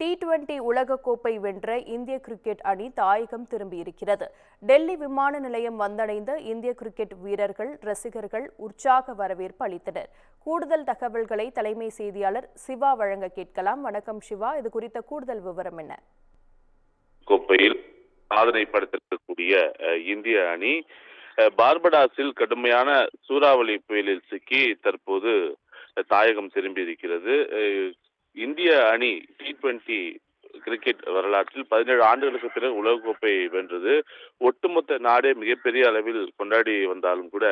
T twenty உலகக்கோப்பை வென்ற இந்திய கிரிக்கெட் அணி தாயகம் திரும்பியிருக்கிறது. டெல்லி விமான நிலையம் வந்தடைந்த இந்திய கிரிக்கெட் வீரர்கள் ரசிகர்கள் உற்சாக வரவேற்பு அளித்தனர். கூடுதல் தகவல்களை தலைமை செய்தியாளர் சிவா வழங்க கேட்கலாம். வணக்கம் சிவா. இது குறித்த கூடுதல் விவரம் என்ன? கோப்பையில் சாதனை படுத்திருக்கக்கூடிய இந்திய அணி பார்படாஸில் கடுமையான சூறாவளி புயலில் சிக்கி தற்போது தாயகம் திரும்பி இருக்கிறது இந்திய அணி டி டுவெண்ட்டி கிரிக்கெட் வரலாற்றில் பதினேழு ஆண்டுகளுக்கு பிறகு உலகக்கோப்பை வென்றது. ஒட்டுமொத்த நாடே மிகப்பெரிய அளவில் கொண்டாடி வந்தாலும் கூட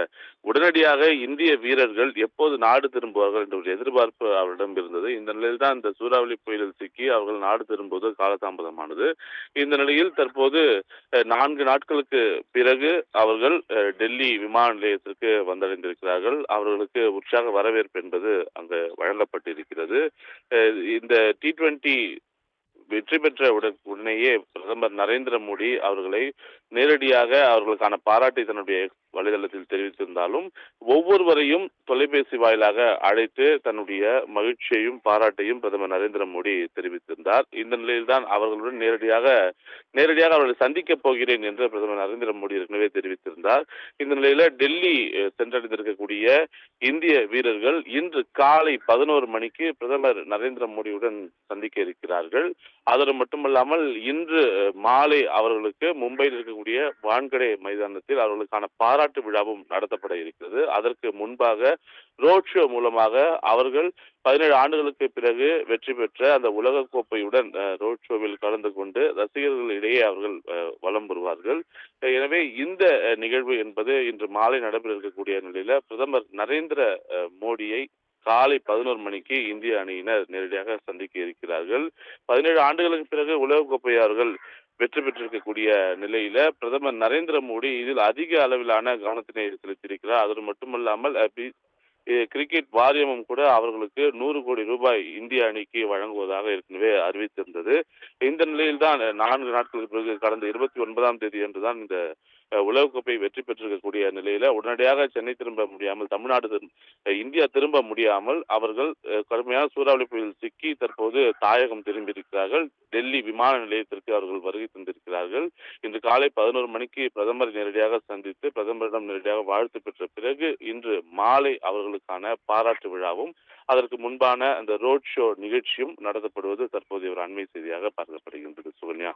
உடனடியாக இந்திய வீரர்கள் எப்போது நாடு திரும்புவார்கள் என்ற ஒரு எதிர்பார்ப்பு அவரிடம் இருந்தது. இந்த நிலையில் தான் இந்த சூறாவளி புயலில் சிக்கி அவர்கள் நாடு திரும்புவது காலதாமதமானது. இந்த நிலையில் தற்போது நான்கு நாட்களுக்கு பிறகு அவர்கள் டெல்லி விமான நிலையத்திற்கு வந்தடைந்திருக்கிறார்கள். அவர்களுக்கு உற்சாக வரவேற்பு என்பது அங்கு வழங்கப்பட்டிருக்கிறது. இந்த டி டுவெண்டி வெற்றி பெற்ற உடன் உடனேயே பிரதமர் நரேந்திர மோடி அவர்களை நேரடியாக அவர்களுக்கான பாராட்டை தன்னுடைய வலைதளத்தில் தெரிவித்திருந்தாலும் ஒவ்வொருவரையும் தொலைபேசி வாயிலாக அழைத்து தன்னுடைய மகிழ்ச்சியையும் பாராட்டையும் பிரதமர் நரேந்திர மோடி தெரிவித்திருந்தார். இந்த நிலையில்தான் அவர்களுடன் நேரடியாக நேரடியாக அவர்களை சந்திக்கப் போகிறேன் என்று பிரதமர் நரேந்திர மோடி ஏற்கனவே தெரிவித்திருந்தார். இந்த நிலையில டெல்லி சென்றடைந்திருக்கக்கூடிய இந்திய வீரர்கள் இன்று காலை பதினோரு மணிக்கு பிரதமர் நரேந்திர மோடியுடன் சந்திக்க இருக்கிறார்கள். அதோடு மட்டுமல்லாமல் இன்று மாலை அவர்களுக்கு மும்பையில் இருக்கக்கூடிய வான்கடே மைதானத்தில் அவர்களுக்கான பாராட்டு பாராட்டு விழாவும் நடத்தப்பட இருக்கிறது. அதற்கு முன்பாக ரோட் ஷோ மூலமாக அவர்கள் பதினேழு ஆண்டுகளுக்கு பிறகு வெற்றி பெற்ற அந்த உலக கோப்பையுடன் ரோட் ஷோவில் கலந்து கொண்டு ரசிகர்களிடையே அவர்கள் வலம் வருவார்கள். எனவே இந்த நிகழ்வு என்பது இன்று மாலை நடைபெற இருக்கக்கூடிய நிலையில பிரதமர் நரேந்திர மோடியை காலை பதினோரு மணிக்கு இந்திய அணியினர் நேரடியாக சந்திக்க இருக்கிறார்கள். பதினேழு ஆண்டுகளுக்கு பிறகு உலகக்கோப்பை அவர்கள் வெற்றி பெற்றிருக்கக்கூடிய நிலையில பிரதமர் நரேந்திர மோடி இதில் அதிக அளவிலான கவனத்தினை செலுத்தியிருக்கிறார். அது மட்டுமல்லாமல் கிரிக்கெட் வாரியமும் கூட அவர்களுக்கு நூறு கோடி ரூபாய் இந்திய அணிக்கு வழங்குவதாக ஏற்கனவே அறிவித்திருந்தது. இந்த நிலையில்தான் தான் நான்கு நாட்களுக்கு பிறகு கடந்த இருபத்தி ஒன்பதாம் தேதி அன்றுதான் இந்த உலகக்கோப்பையை வெற்றி பெற்றிருக்கக்கூடிய நிலையில உடனடியாக சென்னை திரும்ப முடியாமல் தமிழ்நாடு இந்தியா திரும்ப முடியாமல் அவர்கள் கடுமையான சூறாவளி புயல் சிக்கி தற்போது தாயகம் திரும்பியிருக்கிறார்கள். டெல்லி விமான நிலையத்திற்கு அவர்கள் வருகை தந்திருக்கிறார்கள். இன்று காலை பதினோரு மணிக்கு பிரதமரை நேரடியாக சந்தித்து பிரதமரிடம் நேரடியாக வாழ்த்து பெற்ற பிறகு இன்று மாலை அவர்களுக்கான பாராட்டு விழாவும் அதற்கு முன்பான அந்த ரோட் ஷோ நிகழ்ச்சியும் நடத்தப்படுவது தற்போதைய ஒரு அண்மை செய்தியாக பார்க்கப்படுகின்றது. சுகன்யா.